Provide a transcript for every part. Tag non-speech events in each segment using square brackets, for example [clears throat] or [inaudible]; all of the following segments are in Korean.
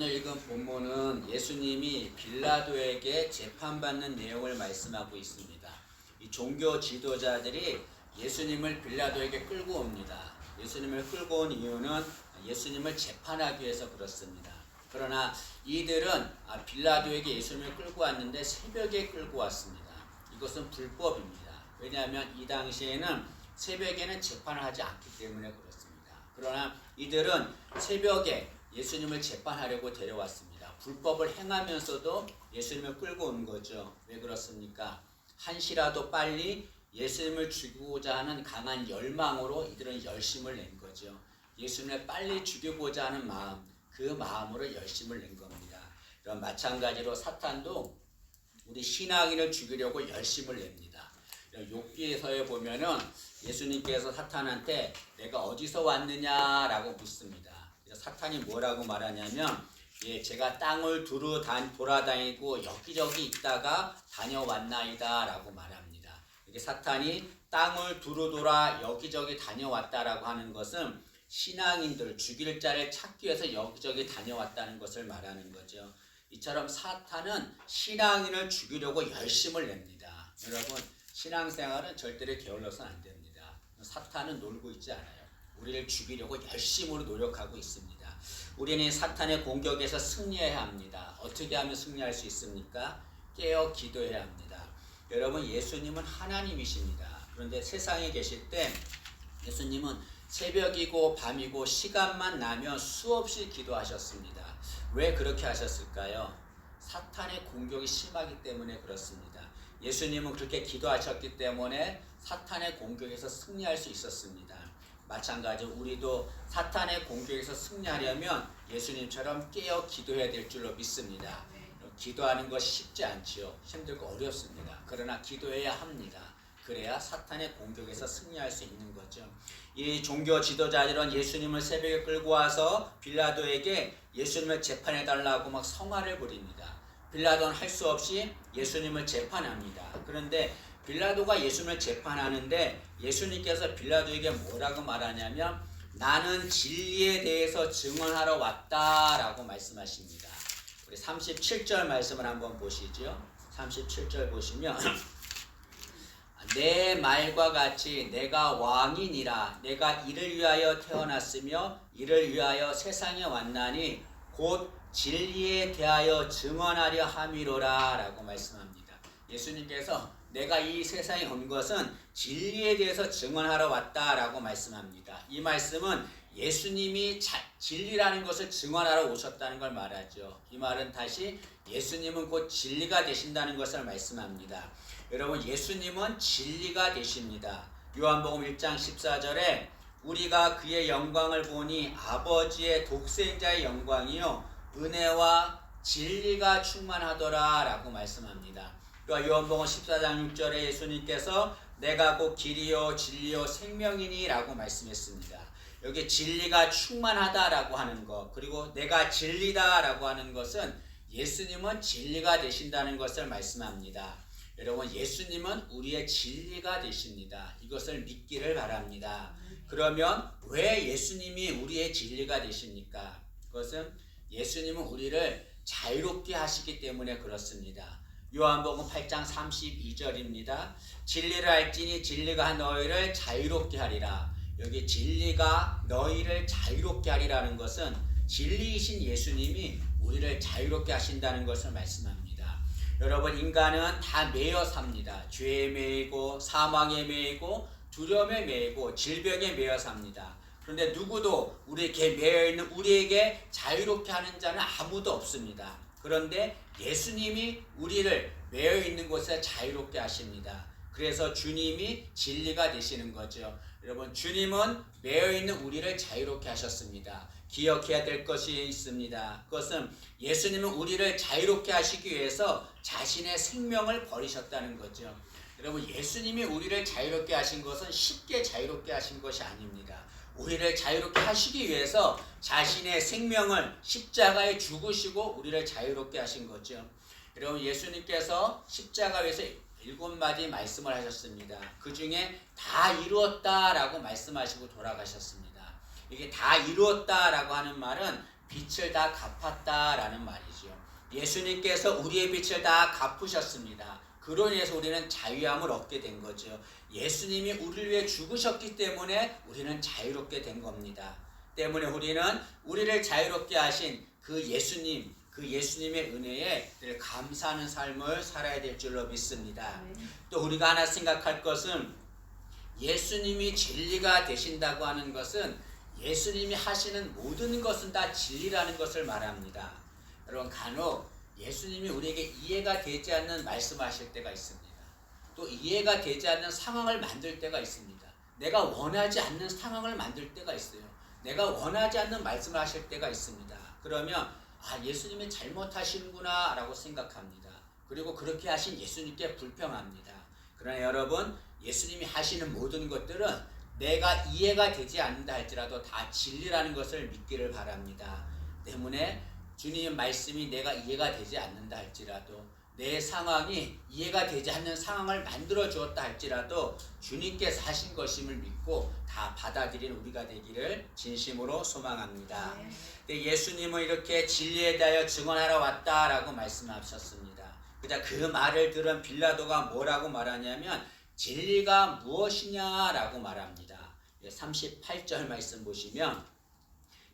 오늘 읽은 본문은 예수님이 빌라도에게 재판받는 내용을 말씀하고 있습니다. 이 종교 지도자들이 예수님을 빌라도에게 끌고 옵니다. 예수님을 끌고 온 이유는 예수님을 재판하기 위해서 그렇습니다. 그러나 이들은 아, 빌라도에게 예수님을 끌고 왔는데 새벽에 끌고 왔습니다. 이것은 불법입니다. 왜냐하면 이 당시에는 새벽에는 재판을 하지 않기 때문에 그렇습니다. 그러나 이들은 새벽에 예수님을 재판하려고 데려왔습니다. 불법을 행하면서도 예수님을 끌고 온 거죠. 왜 그렇습니까? 한시라도 빨리 예수님을 죽이고자 하는 강한 열망으로 이들은 열심을 낸 거죠. 예수님을 빨리 죽이고자 하는 마음, 그 마음으로 열심을 낸 겁니다. 이런 마찬가지로 사탄도 우리 신앙인을 죽이려고 열심을 냅니다. 욥기에서에 보면은 예수님께서 사탄한테 내가 어디서 왔느냐라고 묻습니다. 사탄이 뭐라고 말하냐면 예, 제가 땅을 두루 다, 돌아다니고 여기저기 있다가 다녀왔나이다 라고 말합니다. 이게 사탄이 땅을 두루 돌아 여기저기 다녀왔다라고 하는 것은 신앙인들 죽일 자를 찾기 위해서 여기저기 다녀왔다는 것을 말하는 거죠. 이처럼 사탄은 신앙인을 죽이려고 열심을 냅니다. 여러분 신앙생활은 절대로 게을러서는 안 됩니다. 사탄은 놀고 있지 않아요. 우리를 죽이려고 열심으로 노력하고 있습니다. 우리는 사탄의 공격에서 승리해야 합니다. 어떻게 하면 승리할 수 있습니까? 깨어 기도해야 합니다. 여러분 예수님은 하나님이십니다. 그런데 세상에 계실 때 예수님은 새벽이고 밤이고 시간만 나면 수없이 기도하셨습니다. 왜 그렇게 하셨을까요? 사탄의 공격이 심하기 때문에 그렇습니다. 예수님은 그렇게 기도하셨기 때문에 사탄의 공격에서 승리할 수 있었습니다. 마찬가지로 우리도 사탄의 공격에서 승리하려면 예수님처럼 깨어 기도해야 될 줄로 믿습니다. 기도하는 것이 쉽지 않지요. 힘들고 어렵습니다. 그러나 기도해야 합니다. 그래야 사탄의 공격에서 승리할 수 있는 거죠. 이 종교 지도자들은 예수님을 새벽에 끌고 와서 빌라도에게 예수님을 재판해 달라고 막 성화를 부립니다. 빌라도는 할 수 없이 예수님을 재판합니다. 그런데 빌라도가 예수님을 재판하는데 예수님께서 빌라도에게 뭐라고 말하냐면 나는 진리에 대해서 증언하러 왔다라고 말씀하십니다. 우리 37절 말씀을 한번 보시죠. 37절 보시면 [clears throat] 내 말과 같이 내가 왕이니라 내가 이를 위하여 태어났으며 이를 위하여 세상에 왔나니 곧 진리에 대하여 증언하려 함이로라 라고 말씀합니다. 예수님께서 내가 이 세상에 온 것은 진리에 대해서 증언하러 왔다라고 말씀합니다. 이 말씀은 예수님이 자, 진리라는 것을 증언하러 오셨다는 걸 말하죠. 이 말은 다시 예수님은 곧 진리가 되신다는 것을 말씀합니다. 여러분 예수님은 진리가 되십니다. 요한복음 1장 14절에 우리가 그의 영광을 보니 아버지의 독생자의 영광이요 은혜와 진리가 충만하더라라고 말씀합니다. 또 요한복음 14장 6절에 예수님께서 내가 곧 길이요 진리요 생명이니라고 말씀했습니다. 여기 진리가 충만하다라고 하는 것 그리고 내가 진리다라고 하는 것은 예수님은 진리가 되신다는 것을 말씀합니다. 여러분 예수님은 우리의 진리가 되십니다. 이것을 믿기를 바랍니다. 그러면 왜 예수님이 우리의 진리가 되십니까? 그것은 예수님은 우리를 자유롭게 하시기 때문에 그렇습니다. 요한복음 8장 32절입니다. 진리를 알지니 진리가 너희를 자유롭게 하리라. 여기 진리가 너희를 자유롭게 하리라는 것은 진리이신 예수님이 우리를 자유롭게 하신다는 것을 말씀합니다. 여러분 인간은 다 매여 삽니다. 죄에 매이고 사망에 매이고 두려움에 매이고 질병에 매여 삽니다. 그런데 누구도 우리에게 매여 있는 우리에게 자유롭게 하는 자는 아무도 없습니다. 그런데 예수님이 우리를 매여 있는 곳에 자유롭게 하십니다. 그래서 주님이 진리가 되시는 거죠. 여러분 주님은 매여 있는 우리를 자유롭게 하셨습니다. 기억해야 될 것이 있습니다. 그것은 예수님은 우리를 자유롭게 하시기 위해서 자신의 생명을 버리셨다는 거죠. 여러분 예수님이 우리를 자유롭게 하신 것은 쉽게 자유롭게 하신 것이 아닙니다. 우리를 자유롭게 하시기 위해서 자신의 생명을 십자가에 죽으시고 우리를 자유롭게 하신 거죠. 여러분 예수님께서 십자가에서 일곱 마디 말씀을 하셨습니다. 그 중에 다 이루었다라고 말씀하시고 돌아가셨습니다. 이게 다 이루었다라고 하는 말은 빛을 다 갚았다라는 말이죠. 예수님께서 우리의 빛을 다 갚으셨습니다. 그로 인해서 우리는 자유함을 얻게 된 거죠. 예수님이 우리를 위해 죽으셨기 때문에 우리는 자유롭게 된 겁니다. 때문에 우리는 우리를 자유롭게 하신 그 예수님, 그 예수님의 은혜에 늘 감사하는 삶을 살아야 될 줄로 믿습니다. 또 우리가 하나 생각할 것은 예수님이 진리가 되신다고 하는 것은 예수님이 하시는 모든 것은 다 진리라는 것을 말합니다. 여러분 간혹 예수님이 우리에게 이해가 되지 않는 말씀하실 때가 있습니다. 또 이해가 되지 않는 상황을 만들 때가 있습니다. 내가 원하지 않는 상황을 만들 때가 있어요. 내가 원하지 않는 말씀을 하실 때가 있습니다. 그러면 아 예수님이 잘못하시는구나 라고 생각합니다. 그리고 그렇게 하신 예수님께 불평합니다. 그러나 여러분 예수님이 하시는 모든 것들은 내가 이해가 되지 않는다 할지라도 다 진리라는 것을 믿기를 바랍니다. 때문에 주님 말씀이 내가 이해가 되지 않는다 할지라도 내 상황이 이해가 되지 않는 상황을 만들어 주었다 할지라도 주님께서 하신 것임을 믿고 다 받아들이는 우리가 되기를 진심으로 소망합니다. 근데 예수님은 이렇게 진리에 대하여 증언하러 왔다라고 말씀하셨습니다. 그자 그 말을 들은 빌라도가 뭐라고 말하냐면 진리가 무엇이냐라고 말합니다. 38절 말씀 보시면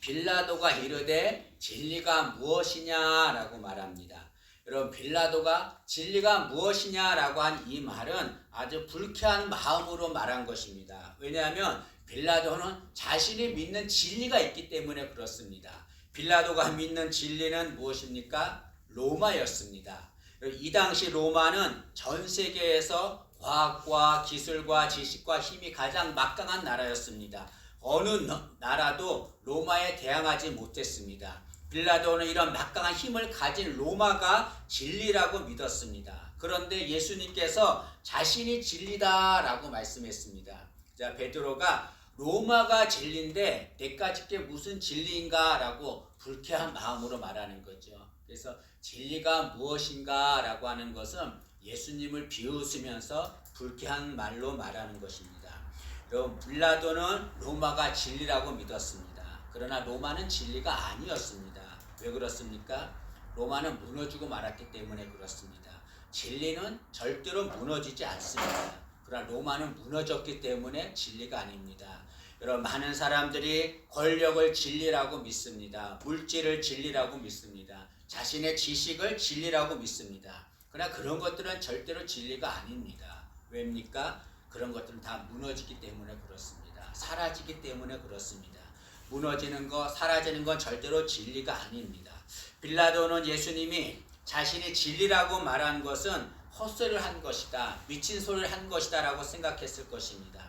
빌라도가 이르되 진리가 무엇이냐라고 말합니다. 여러분 빌라도가 진리가 무엇이냐라고 한 이 말은 아주 불쾌한 마음으로 말한 것입니다. 왜냐하면 빌라도는 자신이 믿는 진리가 있기 때문에 그렇습니다. 빌라도가 믿는 진리는 무엇입니까? 로마였습니다. 이 당시 로마는 전 세계에서 과학과 기술과 지식과 힘이 가장 막강한 나라였습니다. 어느 나라도 로마에 대항하지 못했습니다. 빌라도는 이런 막강한 힘을 가진 로마가 진리라고 믿었습니다. 그런데 예수님께서 자신이 진리다라고 말씀했습니다. 자, 베드로가 로마가 진리인데 내까지 게 무슨 진리인가라고 불쾌한 마음으로 말하는 거죠. 그래서 진리가 무엇인가라고 하는 것은 예수님을 비웃으면서 불쾌한 말로 말하는 것입니다. 여러분 빌라도는 로마가 진리라고 믿었습니다. 그러나 로마는 진리가 아니었습니다. 왜 그렇습니까? 로마는 무너지고 말았기 때문에 그렇습니다. 진리는 절대로 무너지지 않습니다. 그러나 로마는 무너졌기 때문에 진리가 아닙니다. 여러분 많은 사람들이 권력을 진리라고 믿습니다. 물질을 진리라고 믿습니다. 자신의 지식을 진리라고 믿습니다. 그러나 그런 것들은 절대로 진리가 아닙니다. 왜입니까? 그런 것들은 다 무너지기 때문에 그렇습니다. 사라지기 때문에 그렇습니다. 무너지는 것, 사라지는 건 절대로 진리가 아닙니다. 빌라도는 예수님이 자신이 진리라고 말한 것은 헛소리를 한 것이다. 미친 소리를 한 것이다라고 생각했을 것입니다.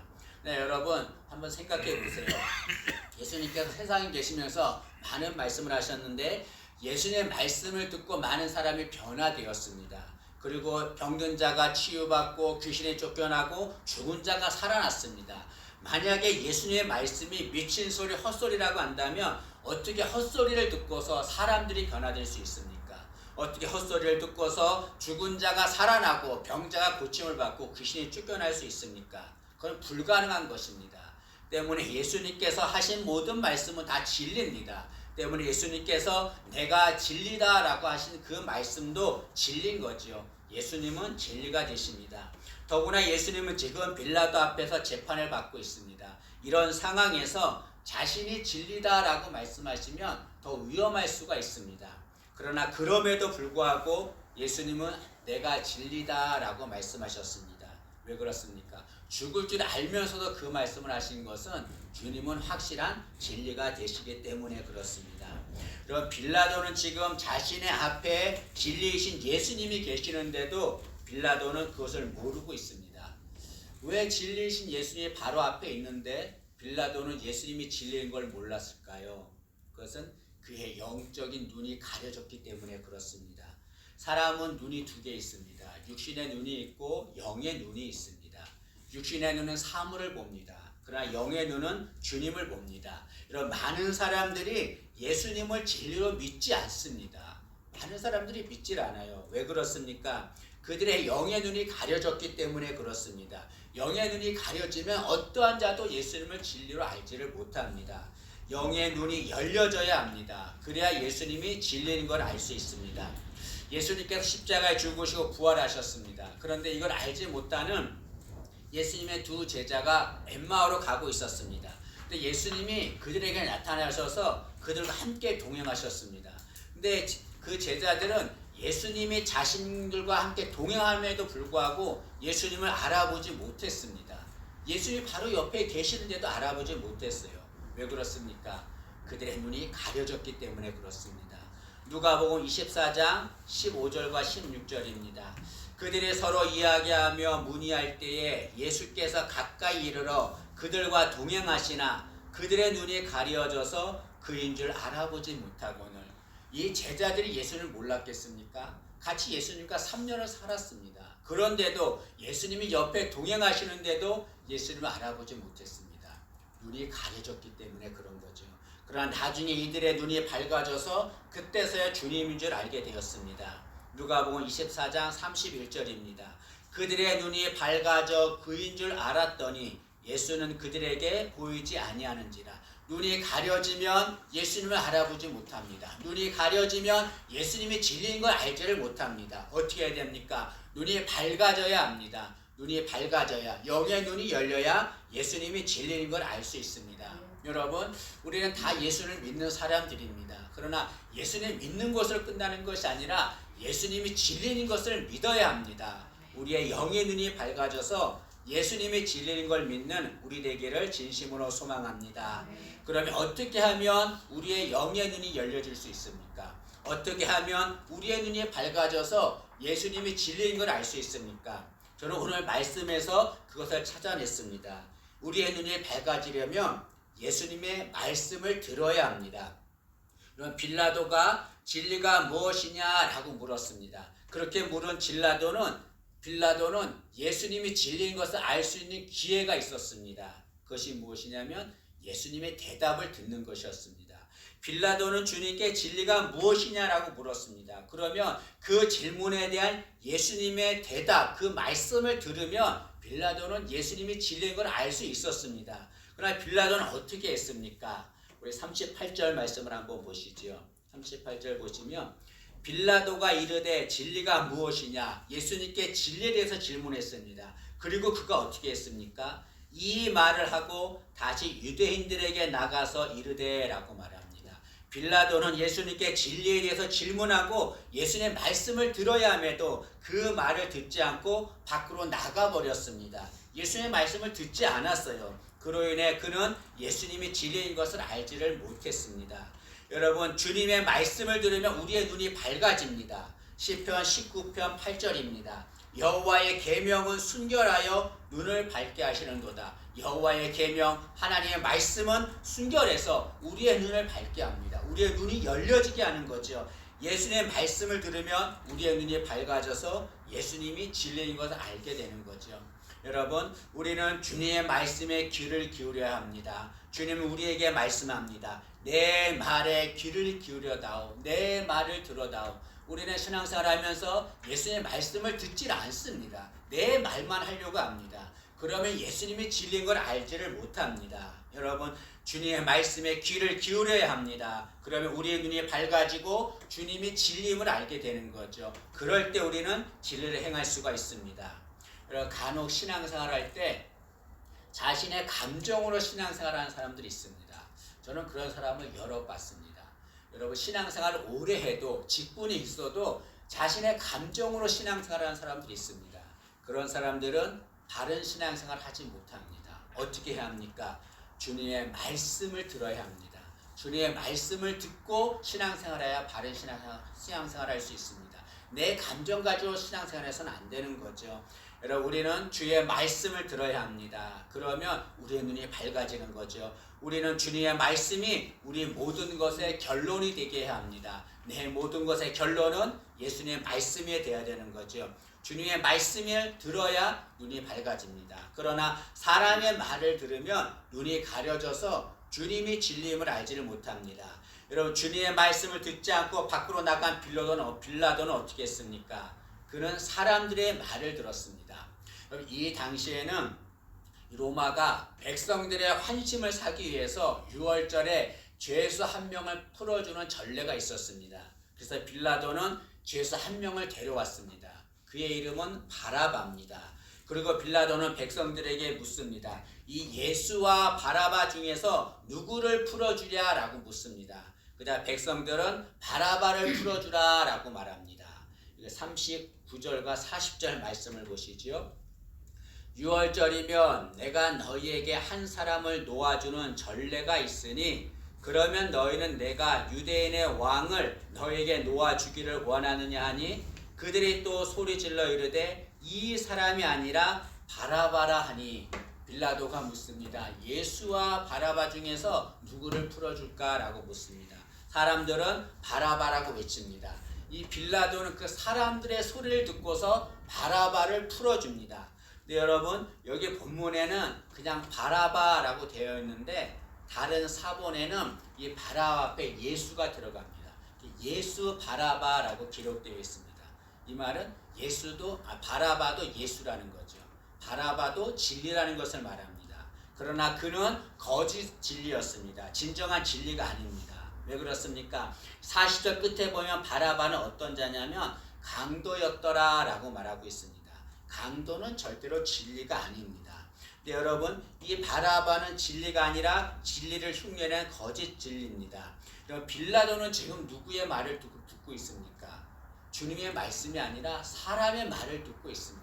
네, 여러분 한번 생각해 보세요. [laughs] 예수님께서 세상에 계시면서 많은 말씀을 하셨는데 예수님의 말씀을 듣고 많은 사람이 변화되었습니다. 그리고 병든 자가 치유받고 귀신에 쫓겨나고 죽은 자가 살아났습니다. 만약에 예수님의 말씀이 미친 소리, 헛소리라고 한다면 어떻게 헛소리를 듣고서 사람들이 변화될 수 있습니까? 어떻게 헛소리를 듣고서 죽은 자가 살아나고 병자가 고침을 받고 귀신이 쫓겨날 수 있습니까? 그건 불가능한 것입니다. 때문에 예수님께서 하신 모든 말씀은 다 진리입니다. 때문에 예수님께서 내가 진리다라고 하신 그 말씀도 진리인 거지요. 예수님은 진리가 되십니다. 더구나 예수님은 지금 빌라도 앞에서 재판을 받고 있습니다. 이런 상황에서 자신이 진리다라고 말씀하시면 더 위험할 수가 있습니다. 그러나 그럼에도 불구하고 예수님은 내가 진리다라고 말씀하셨습니다. 왜 그렇습니까? 죽을 줄 알면서도 그 말씀을 하신 것은 주님은 확실한 진리가 되시기 때문에 그렇습니다. 그럼 빌라도는 지금 자신의 앞에 진리이신 예수님이 계시는데도 빌라도는 그것을 모르고 있습니다. 왜 진리이신 예수님이 바로 앞에 있는데 빌라도는 예수님이 진리인 걸 몰랐을까요? 그것은 그의 영적인 눈이 가려졌기 때문에 그렇습니다. 사람은 눈이 두 개 있습니다. 육신의 눈이 있고 영의 눈이 있습니다. 육신의 눈은 사물을 봅니다. 그러나 영의 눈은 주님을 봅니다. 이런 많은 사람들이 예수님을 진리로 믿지 않습니다. 많은 사람들이 믿질 않아요. 왜 그렇습니까? 그들의 영의 눈이 가려졌기 때문에 그렇습니다. 영의 눈이 가려지면 어떠한 자도 예수님을 진리로 알지를 못합니다. 영의 눈이 열려져야 합니다. 그래야 예수님이 진리인 걸 알 수 있습니다. 예수님께서 십자가에 죽으시고 부활하셨습니다. 그런데 이걸 알지 못하는 예수님의 두 제자가 엠마오로 가고 있었습니다. 근데 예수님이 그들에게 나타나셔서 그들과 함께 동행하셨습니다. 근데 그 제자들은 예수님이 자신들과 함께 동행함에도 불구하고 예수님을 알아보지 못했습니다. 예수님이 바로 옆에 계시는데도 알아보지 못했어요. 왜 그렇습니까? 그들의 눈이 가려졌기 때문에 그렇습니다. 누가복음 24장 15절과 16절입니다. 그들이 서로 이야기하며 문의할 때에 예수께서 가까이 이르러 그들과 동행하시나 그들의 눈이 가려져서 그인 줄 알아보지 못하고는 이 제자들이 예수를 몰랐겠습니까? 같이 예수님과 3년을 살았습니다. 그런데도 예수님이 옆에 동행하시는데도 예수님을 알아보지 못했습니다. 눈이 가려졌기 때문에 그런 거죠. 그러나 나중에 이들의 눈이 밝아져서 그때서야 주님인 줄 알게 되었습니다. 누가복음 24장 31절입니다. 그들의 눈이 밝아져 그인 줄 알았더니 예수는 그들에게 보이지 아니하는지라. 눈이 가려지면 예수님을 알아보지 못합니다. 눈이 가려지면 예수님이 진리인 걸 알지를 못합니다. 어떻게 해야 됩니까? 눈이 밝아져야 합니다. 눈이 밝아져야 영의 눈이 열려야 예수님이 진리인 걸 알 수 있습니다. 여러분, 우리는 다 예수를 믿는 사람들입니다. 그러나 예수님 믿는 것을 끝나는 것이 아니라 예수님이 진리인 것을 믿어야 합니다. 우리의 영의 눈이 밝아져서 예수님이 진리인 걸 믿는 우리 되기를 진심으로 소망합니다. 그러면 어떻게 하면 우리의 영의 눈이 열려질 수 있습니까? 어떻게 하면 우리의 눈이 밝아져서 예수님이 진리인 걸 알 수 있습니까? 저는 오늘 말씀에서 그것을 찾아냈습니다. 우리의 눈이 밝아지려면 예수님의 말씀을 들어야 합니다. 그럼 빌라도가 진리가 무엇이냐라고 물었습니다. 그렇게 물은 빌라도는 빌라도는 예수님이 진리인 것을 알 수 있는 기회가 있었습니다. 그것이 무엇이냐면 예수님의 대답을 듣는 것이었습니다. 빌라도는 주님께 진리가 무엇이냐라고 물었습니다. 그러면 그 질문에 대한 예수님의 대답, 그 말씀을 들으면 빌라도는 예수님이 진리인 걸 알 수 있었습니다. 그러나 빌라도는 어떻게 했습니까? 우리 38절 말씀을 한번 보시죠. 38절 보시면 빌라도가 이르되 진리가 무엇이냐? 예수님께 진리에 대해서 질문했습니다. 그리고 그가 어떻게 했습니까? 이 말을 하고 다시 유대인들에게 나가서 이르되라고 말합니다. 빌라도는 예수님께 진리에 대해서 질문하고 예수님의 말씀을 들어야 함에도 그 말을 듣지 않고 밖으로 나가버렸습니다. 예수님의 말씀을 듣지 않았어요. 그로 인해 그는 예수님이 진리인 것을 알지를 못했습니다. 여러분 주님의 말씀을 들으면 우리의 눈이 밝아집니다. 시편 19편 8절입니다. 여호와의 계명은 순결하여 눈을 밝게 하시는도다. 여호와의 계명 하나님의 말씀은 순결해서 우리의 눈을 밝게 합니다. 우리의 눈이 열려지게 하는 거죠. 예수님의 말씀을 들으면 우리의 눈이 밝아져서 예수님이 진리인 것을 알게 되는 거죠. 여러분, 우리는 주님의 말씀에 귀를 기울여야 합니다. 주님은 우리에게 말씀합니다. 내 말에 귀를 기울여다오. 내 말을 들어다오. 우리는 신앙생활 하면서 예수님의 말씀을 듣질 않습니다. 내 말만 하려고 합니다. 그러면 예수님이 진리인 걸 알지를 못합니다. 여러분, 주님의 말씀에 귀를 기울여야 합니다. 그러면 우리의 눈이 밝아지고 주님이 진리임을 알게 되는 거죠. 그럴 때 우리는 진리를 행할 수가 있습니다. 여러분, 간혹 신앙생활 할 때 자신의 감정으로 신앙생활 하는 사람들이 있습니다. 저는 그런 사람을 여러 봤습니다. 여러분 신앙생활 오래 해도 직분이 있어도 자신의 감정으로 신앙생활 하는 사람들이 있습니다. 그런 사람들은 바른 신앙생활 하지 못합니다. 어떻게 해야 합니까? 주님의 말씀을 들어야 합니다. 주님의 말씀을 듣고 신앙생활해야 바른 신앙생활, 신앙생활 할 수 있습니다. 내 감정 가지고 신앙생활해서는 안 되는 거죠. 여러분 우리는 주의 말씀을 들어야 합니다. 그러면 우리의 눈이 밝아지는 거죠. 우리는 주님의 말씀이 우리 모든 것의 결론이 되게 합니다. 내 모든 것의 결론은 예수님의 말씀이 되어야 되는 거죠. 주님의 말씀을 들어야 눈이 밝아집니다. 그러나 사람의 말을 들으면 눈이 가려져서 주님이 진리임을 알지를 못합니다. 여러분 주님의 말씀을 듣지 않고 밖으로 나간 빌라도는 빌라도는 어떻게 했습니까? 그는 사람들의 말을 들었습니다. 이 당시에는 이 로마가 백성들의 환심을 사기 위해서 6월절에 죄수 한 명을 풀어주는 전례가 있었습니다. 그래서 빌라도는 죄수 한 명을 데려왔습니다. 그의 이름은 바라바입니다. 그리고 빌라도는 백성들에게 묻습니다. 이 예수와 바라바 중에서 누구를 풀어주랴 라고 묻습니다. 그다음 백성들은 바라바를 풀어주라 라고 말합니다. 39절과 40절 말씀을 보시지요. 6월절이면 내가 너희에게 한 사람을 놓아주는 전례가 있으니 그러면 너희는 내가 유대인의 왕을 너희에게 놓아주기를 원하느냐 하니 그들이 또 소리질러 이르되 이 사람이 아니라 바라바라 하니 빌라도가 묻습니다. 예수와 바라바 중에서 누구를 풀어줄까라고 묻습니다. 사람들은 바라바라고 외칩니다. 이 빌라도는 그 사람들의 소리를 듣고서 바라바를 풀어줍니다. 근데 여러분 여기 본문에는 그냥 바라바라고 되어 있는데 다른 사본에는 이 바라 앞에 예수가 들어갑니다. 예수 바라바라고 기록되어 있습니다. 이 말은 예수도 아, 바라바도 예수라는 거죠. 바라바도 진리라는 것을 말합니다. 그러나 그는 거짓 진리였습니다. 진정한 진리가 아닙니다. 왜 그렇습니까? 40절 끝에 보면 바라바는 어떤 자냐면 강도였더라 라고 말하고 있습니다. 강도는 절대로 진리가 아닙니다. 근데 여러분 이 바라바는 진리가 아니라 진리를 흉내낸 거짓 진리입니다. 그럼 빌라도는 지금 누구의 말을 듣고 있습니까? 주님의 말씀이 아니라 사람의 말을 듣고 있습니다.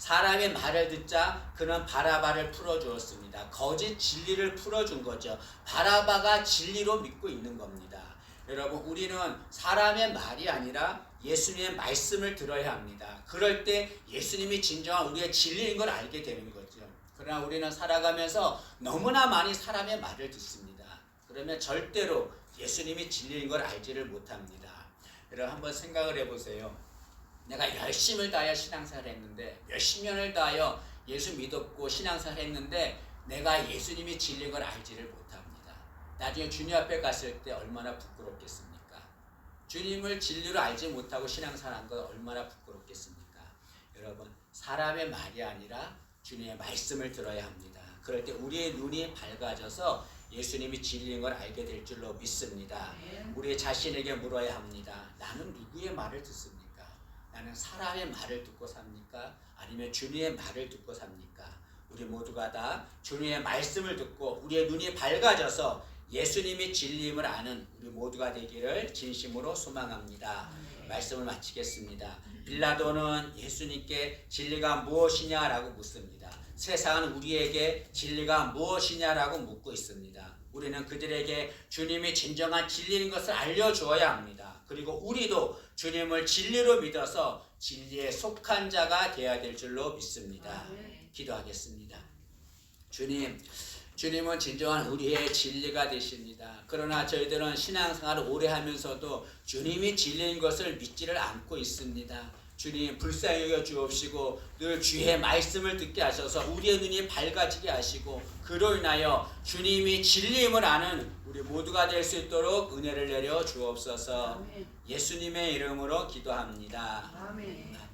사람의 말을 듣자 그는 바라바를 풀어주었습니다. 거짓 진리를 풀어준 거죠. 바라바가 진리로 믿고 있는 겁니다. 여러분 우리는 사람의 말이 아니라 예수님의 말씀을 들어야 합니다. 그럴 때 예수님이 진정한 우리의 진리인 걸 알게 되는 거죠. 그러나 우리는 살아가면서 너무나 많이 사람의 말을 듣습니다. 그러면 절대로 예수님이 진리인 걸 알지를 못합니다. 여러분 한번 생각을 해보세요. 내가 열심을 다하여 신앙생활 했는데 몇십 년을 다하여 예수 믿었고 신앙생활 했는데 내가 예수님이 진리인 걸 알지를 못합니다. 나중에 주님 앞에 갔을 때 얼마나 부끄럽겠습니까? 주님을 진리로 알지 못하고 신앙생활한 건 얼마나 부끄럽겠습니까? 여러분 사람의 말이 아니라 주님의 말씀을 들어야 합니다. 그럴 때 우리의 눈이 밝아져서 예수님이 진리인 걸 알게 될 줄로 믿습니다. 우리 자신에게 물어야 합니다. 나는 누구의 말을 듣습니까? 나는 사람의 말을 듣고 삽니까? 아니면 주님의 말을 듣고 삽니까? 우리 모두가 다 주님의 말씀을 듣고 우리의 눈이 밝아져서 예수님이 진리임을 아는 우리 모두가 되기를 진심으로 소망합니다. 말씀을 마치겠습니다. 빌라도는 예수님께 진리가 무엇이냐라고 묻습니다. 세상은 우리에게 진리가 무엇이냐라고 묻고 있습니다. 우리는 그들에게 주님이 진정한 진리인 것을 알려주어야 합니다. 그리고 우리도 주님을 진리로 믿어서 진리에 속한 자가 되어야 될 줄로 믿습니다. 기도하겠습니다. 주님, 주님은 진정한 우리의 진리가 되십니다. 그러나 저희들은 신앙생활을 오래 하면서도 주님이 진리인 것을 믿지를 않고 있습니다. 주님 불쌍히 여겨 주옵시고 늘 주의 말씀을 듣게 하셔서 우리의 눈이 밝아지게 하시고 그로 인하여 주님이 진리임을 아는 우리 모두가 될 수 있도록 은혜를 내려 주옵소서 예수님의 이름으로 기도합니다. 아멘. 아멘.